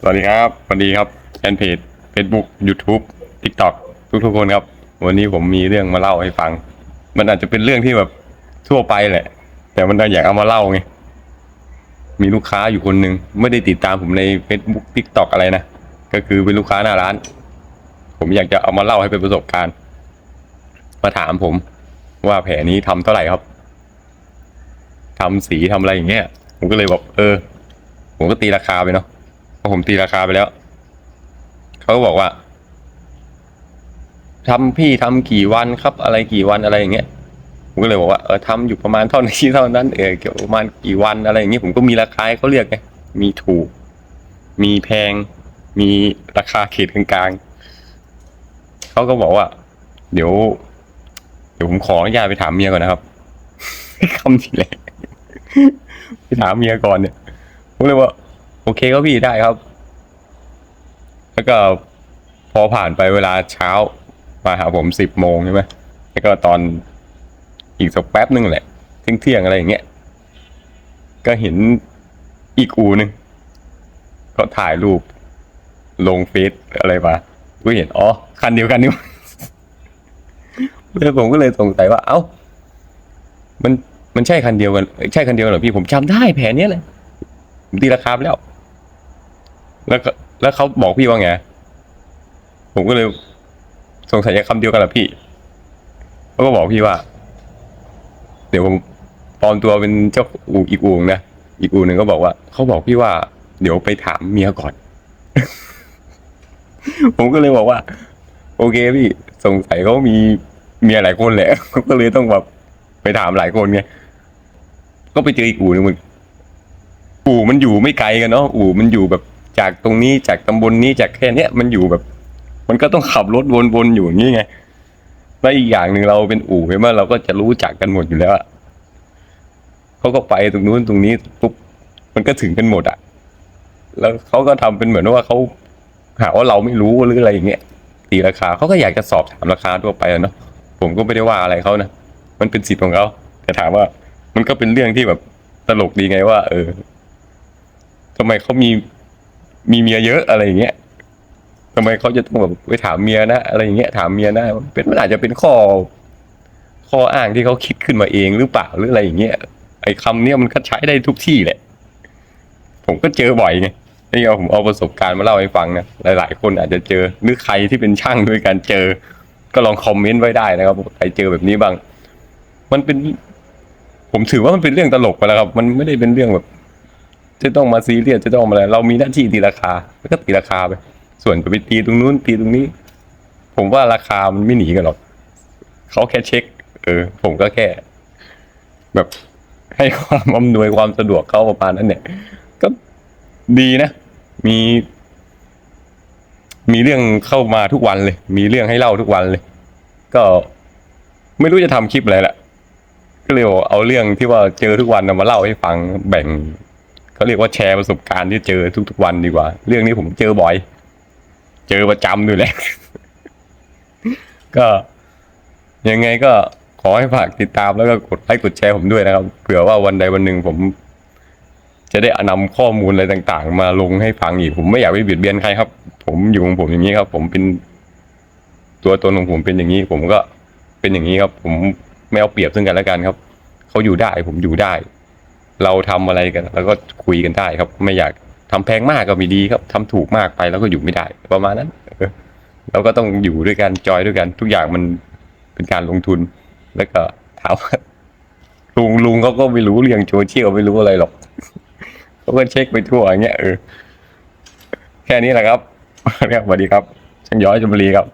สวัสดีครับสวัสดีครับแฟนเพจ Facebook YouTube TikTok ทุกๆคนครับ วันนี้ผมมีเรื่องมาเล่าให้ฟัง มันอาจจะเป็นเรื่องที่แบบทั่วไปแหละ แต่มันอยากเอามาเล่าไง มีลูกค้าอยู่คนหนึ่งไม่ได้ติดตามผมใน Facebook TikTok อะไรนะ ก็คือเป็นลูกค้าหน้าร้าน ผมอยากจะเอามาเล่าให้เป็นประสบการณ์ มาถามผมว่าแผลนี้ทำเท่าไหร่ครับทำสีทำอะไรอย่างเงี้ย ผมก็เลยบอกเออ ผมก็ตีราคาไปเนาะ พอผมตีราคาไปแล้ว เขาก็บอกว่าทำพี่ทำกี่วันครับ อะไรกี่วันอะไรอย่างเงี้ยผมก็เลยบอกว่าเออทำอยู่ประมาณเท่านี้เท่านั้นเออเกี่ยวประมาณกี่วันอะไรอย่างเงี้ยผมก็มีราคาเขาเรียกไงมีถูก มีแพง มีราคาเขตกลางๆเขาก็บอกว่า เดี๋ยว เดี๋ยวผมขออนุญาตไปถามเมียก่อนนะครับคำที่แรกไปถามเมียก่อนเนี่ยผมเลยว่า โอเคครับพี่ได้ครับ แล้วก็พอผ่านไปเวลาเช้า มาหาผมสิบโมงใช่ไหมแล้วก็ตอนอีกสักแป๊บนึงแหละเที่ยงเที่ยงอะไรอย่างเงี้ยก็เห็นอีกอูหนึ่งก็ถ่ายรูป ลงเฟซอะไรมาก็เห็นอ๋อคันเดียวกันนี่เลยผมก็เลยสงสัยว่า เอ้า มันมันใช่คันเดียวกัน ใช่คันเดียวเหรอพี่ผมจำได้แผนเนี้ยเลยผมตีราคาไปแล้ว แล้วก็แล้วเขาบอกพี่ว่าไง ผมก็เลย สงสัยจะคำเดียวกันเหรอพี่เขาก็บอกพี่ว่า เดี๋ยวผมปลอมตัวเป็นเจ้าอูอีกอูนะอีกอูหนึ่งก็บอกว่าเขาบอกพี่ว่า เดี๋ยวไปถามเมียก่อน ผมก็เลยบอกว่า โอเคพี่สงสัยเขามีเมียหลายคนแหละก็เลยต้องแบบไปถามหลายคนไงก็ไปเจออีกอูหนึงมึงอู่มันอยู่ไม่ไกลกันเนาะอู่มันอยู่แบบ จากตรงนี้จากตำบลนี้จากแค่เนี้ยมันอยู่แบบ มันก็ต้องขับรถวนๆอยู่อย่างนี้ไงแล้วอีกอย่างหนึ่งเราเป็นอู่ใช่ไหมเราก็จะรู้จักกันหมดอยู่แล้วอะเขาก็ไปตรงนู้นตรงนี้ปุ๊บมันก็ถึงกันหมดอะแล้วเขาก็ทำเป็นเหมือนว่าเขาหาว่าเราไม่รู้หรืออะไรอย่างเงี้ยตีราคาเขาก็อยากจะสอบถามราคาทั่วไปอะเนาะผมก็ไม่ได้ว่าอะไรเขานะมันเป็นสิทธิ์ของเขาแต่ถามว่า มันก็เป็นเรื่องที่แบบตลกดีไงว่า เออทำไมเขามี มีเมียเยอะอะไรอย่างเงี้ยทำไมเขาจะต้องแบบไปถามเมียนะอะไรอย่างเงี้ยถามเมียนะเป็นมันอาจจะเป็นข้อข้ออ้างที่เขาคิดขึ้นมาเองหรือเปล่าหรืออะไรอย่างเงี้ยไอ้คำเนี้ยมันก็ใช้ได้ทุกที่แหละ ผมก็เจอบ่อยไงนี่เอาผมเอาประสบการณ์มาเล่าให้ฟังนะหลาย ๆ คนอาจจะเจอหรือใครที่เป็นช่างด้วยกันเจอ ก็ลองคอมเมนต์ไว้ได้นะครับใครเจอแบบนี้บ้าง มันเป็น ผมถือว่ามันเป็นเรื่องตลกไปแล้วครับ มันไม่ได้เป็นเรื่องแบบ จะต้องมาซีเรียสจะต้องมาอะไรเรามีหน้าที่ตีราคาแล้วก็ตีราคาไป ส่วนจะไปตีตรงนู้นตีตรงนี้ ผมว่าราคามันไม่หนีกันหรอกเขาแค่เช็ค เออ ผมก็แค่ แบบให้ความอำนวยความสะดวกเขาประมาณนั้นเนี่ย ก็ดีนะ มี มีเรื่องเข้ามาทุกวันเลย มีเรื่องให้เล่าทุกวันเลย ก็ไม่รู้จะทำคลิปอะไรแหละก็เลยเอาเรื่องที่ว่าเจอทุกวันนมาเล่าให้ฟังแบ่ง เขาเรียกว่าแชร์ประสบการณ์ที่เจอทุกๆวันดีกว่า เรื่องนี้ผมเจอบ่อย เจอประจำด้วยแหละก็ยังไงก็ขอให้ฝากติดตามแล้วก็กดไลค์กดแชร์ผมด้วยนะครับเผื่อว่าวันใดวันหนึ่งผม จะได้นำข้อมูลอะไรต่างๆ มาลงให้ฟังอีก ผมไม่อยากไปเบียดเบียนใครครับ ผมอยู่ของผมอย่างนี้ครับ ผมเป็นตัวตนของผมเป็นอย่างนี้ ผมก็เป็นอย่างนี้ครับ ผมไม่เอาเปรียบซึ่งกันและกันครับเขาอยู่ได้ผมอยู่ได้ เราทำอะไรกันแล้วก็คุยกันได้ครับ ไม่อยากทำแพงมากก็ไม่ดีครับทำถูกมากไปแล้วก็อยู่ไม่ได้ ประมาณนั้นเราก็ต้องอยู่ด้วยกันจอยด้วยกัน ทุกอย่างมันเป็นการลงทุน แล้วก็ถามว่าลุงลุงเขาก็ไม่รู้เรื่องโซเชียลไม่รู้อะไรหรอกเขาก็เช็คไปทั่วอย่างเงี้ยเออแค่นี้แหละครับสวัสดีครับช่างย้อยชมบุรีครับ